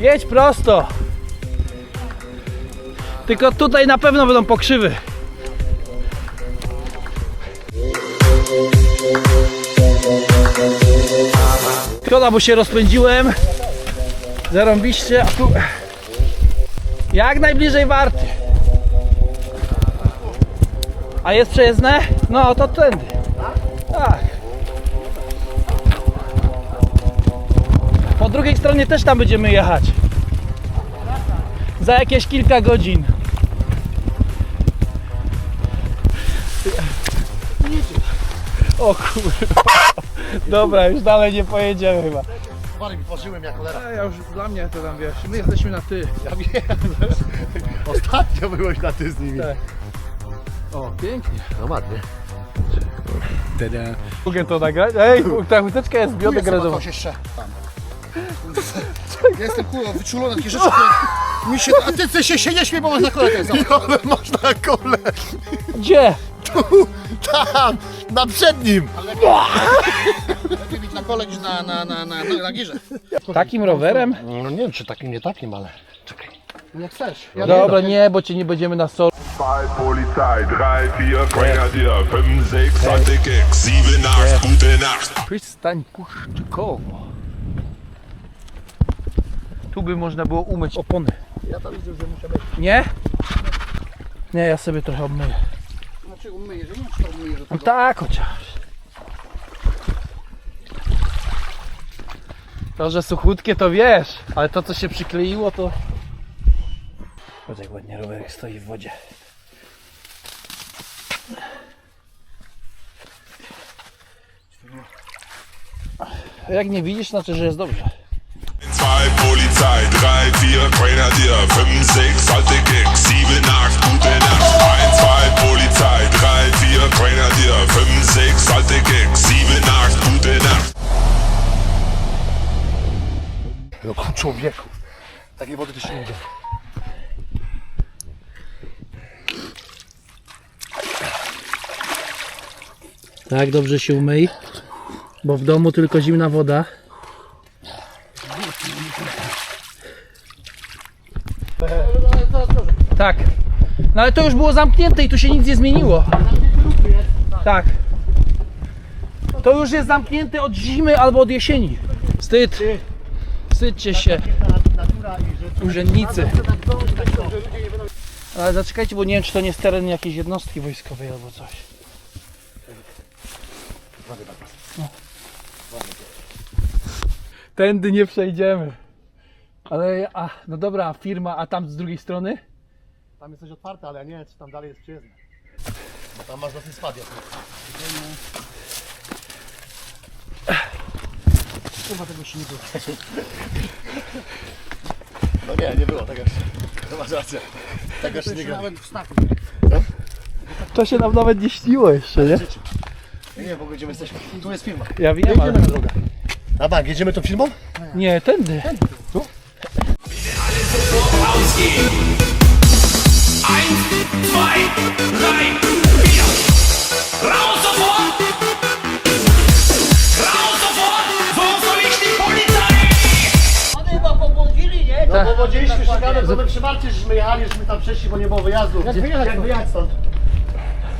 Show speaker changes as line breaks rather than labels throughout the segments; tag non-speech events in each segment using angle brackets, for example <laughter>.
Jedź prosto. Tylko tutaj na pewno będą pokrzywy. Szkoda, bo się rozpędziłem. Zarąbiście, a tu jak najbliżej warty. A jest przejezdne? No to tędy. Drugiej stronie też tam będziemy jechać. Za jakieś kilka godzin. O kurwa. Dobra, już dalej nie pojedziemy chyba.
Parę mi pożyłem jak cholera.
Ja już dla mnie to tam wiesz, my jesteśmy na ty.
Ja wiem. Ostatnio byłeś na ty z nimi.
Tak. O, pięknie.
No ładnie.
Mogę to nagrać? Ej, ta chusteczka jest biodegradowana.
Coś jeszcze tam. Ja jestem kurwa wyczulony na takie rzeczy, które mi się... A ty, ty się, się nie śmiej, bo masz na kole ten zamok.
Ale masz na kole.
Gdzie?
Tam, na przednim.
Lepiej mieć na kole niż na, na, na, na, na, na girze.
Takim rowerem?
No nie wiem czy takim, nie takim, ale czekaj.
Jak chcesz. Ja
Dobra, nie, bo cię nie będziemy na sol.
Zwei Polizei, drei, vier Grenadier, fünf, sechs, Antikek, sieben, acht, gute Nacht.
Przystań Puszczykowo. Tu by można było umyć opony.
Ja tam widzę, że muszę być.
Nie? Nie, ja sobie trochę obmyję.
Znaczy umyję, że nie czy to umyję, że
No
to...
tak, chociaż. To, że suchutkie to wiesz, ale to co się przykleiło to... Patrz jak ładnie rowerek stoi w wodzie. Jak nie widzisz, znaczy, że jest dobrze.
Zwei Polizei, drei, vier Grenadier, fünf, sechs, Antikek, sieben, acht, gute Nacht. Ein, zwei Polizei, drei, vier Grenadier, fünf, sechs, Antikek, sieben, acht, gute Nacht.
No ku człowieku. Takiej wody też nie lubię.
Tak, dobrze się umyj, bo w domu tylko zimna woda. Tak. No ale to już było zamknięte i tu się nic nie zmieniło. Tak. To już jest zamknięte od zimy albo od jesieni. Wstyd. Wstydźcie się, urzędnicy. Ale zaczekajcie, bo nie wiem, czy to nie jest teren jakiejś jednostki wojskowej albo coś. No. Tędy nie przejdziemy. Ale, a, no dobra, firma, a tam z drugiej strony?
Tam jest coś otwarte, ale ja nie wiem czy tam dalej jest przyjezdne. Bo tam masz dosyć spadnie.
Chyba tego się nie było.
No nie, nie było tego. To masz rację. Tego jeszcze nie gra.
nawet w.
To się nam nawet nie śniło jeszcze, nie?
Nie, nie, bo będziemy jesteśmy. Tu jest firma.
Ja wiem, ale...
Jedziemy na bank, jedziemy tą firmą?
Nie, tędy.
Ausgehen. Eins, zwei, drei, vier. Raus sofort! Raus sofort! So soll ich die Polizei!
No bo wodziliśmy szukamy, bo my przy Marcie żeśmy jechali, żeśmy tam przeszli, bo nie było wyjazdu. Jak wyjechać, jak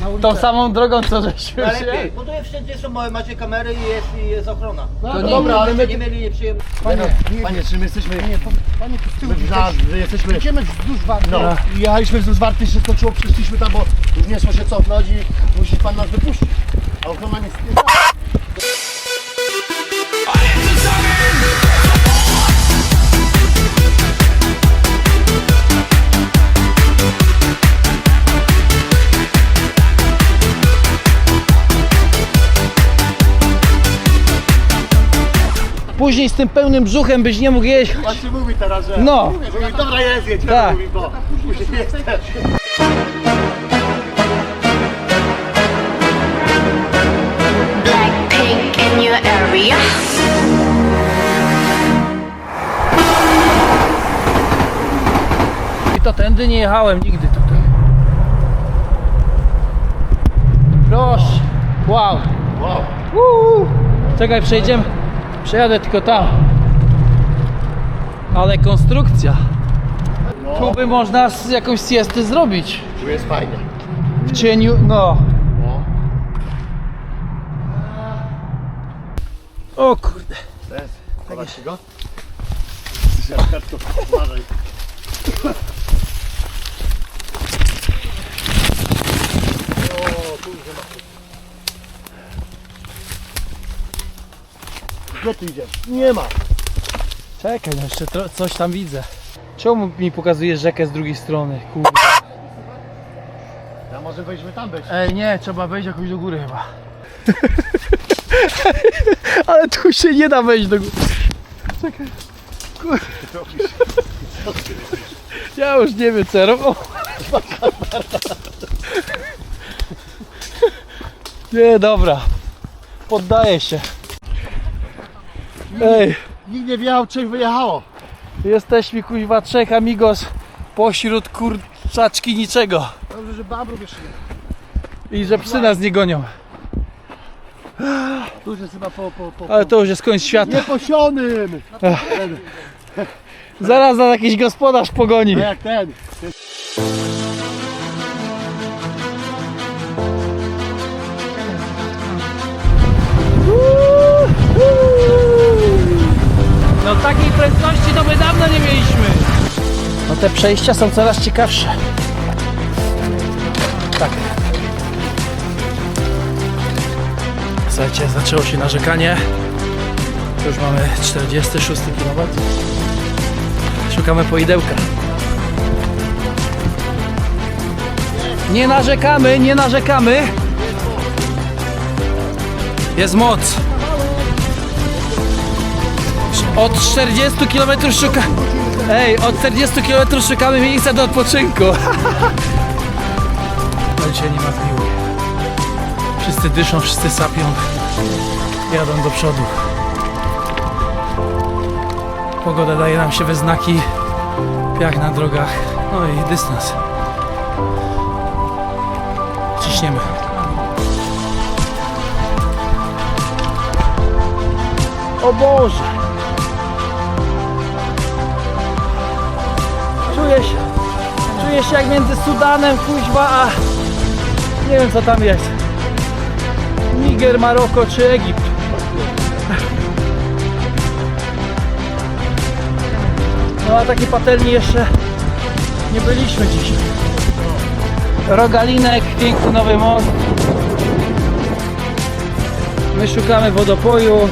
stąd?
Tą samą drogą, co żeśmy się...
Lepiej, bo tu jest wszędzie są, macie kamery i jest, i jest ochrona.
No,
To
no
nie-
dobra, ale my...
Nie mieli nieprzyjemności.
Panie, panie, czy my jesteśmy...
Nie, panie, tu z tyłu
My że jesteśmy...
Idziemy wzdłuż warty.
No, i jechaliśmy wzdłuż warty, się skoczyło, przyszliśmy tam, bo już nie szło się cofnąć i musi pan nas wypuścić. A ochrona nie spierdala.
Później z tym pełnym brzuchem byś nie mógł jeść.
Właśnie mówi teraz, że...
No.
Mówi, dobra jest, jedziemy,
Tak.
mówi, bo później jest też.
Blackpink in your area.
I to tędy nie jechałem nigdy tutaj. Proszę. Wow.
Wow.
Uuu. Czekaj, przejdziemy. Przejadę tylko tam. Ale konstrukcja. Tu by można z jakąś siestę zrobić.
Tu jest fajnie.
W cieniu, no.
No.
O kurde.
Chowasz się go? Uważaj. O, tu już nie ma. Gdzie ty idziesz? Nie ma.
Czekaj, no jeszcze tro- coś tam widzę. Czemu mi pokazujesz rzekę z drugiej strony? Kurde.
Ja może weźmy tam być.
Ej, nie, trzeba wejść jakoś do góry chyba. <laughs> Ale tu się nie da wejść do góry. Czekaj. Ja już nie wiem co ja robię. O. <laughs> Nie, dobra. Poddaję się. Ej,
Nikt nie wiedział, czy wyjechało.
jesteśmy kuźwa trzech amigos pośród kurczaczki niczego.
Dobrze, że babrów jeszcze nie.
I że psy nas nie gonią.
Tu już jest chyba po, po, po,
Ale to już jest koniec świata.
nieposionym.
Zaraz nas jakiś gospodarz pogoni.
No jak ten.
Takiej prędkości to my dawno nie mieliśmy. No te przejścia są coraz ciekawsze. Tak. Słuchajcie, zaczęło się narzekanie. Już mamy 46 km. Szukamy poidełka. Nie narzekamy, nie narzekamy. Jest moc. Od 40 km szuka... Ej, od 40 km szukamy miejsca do odpoczynku. <laughs> No dzisiaj nie ma zmiłu. Wszyscy dyszą, wszyscy sapią. Jadą do przodu. Pogoda daje nam się we znaki. Piach na drogach. No i dystans. Ciśniemy. O Boże! Czuję się jak między Sudanem, kuźwa, a nie wiem co tam jest. Niger, Maroko czy Egipt. No a takiej patelni jeszcze nie byliśmy dzisiaj. Rogalinek, piękny nowy most. My szukamy wodopoju.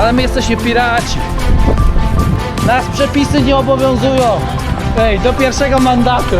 Ale my jesteśmy piraci. Nas przepisy nie obowiązują. Ej, do pierwszego mandatu.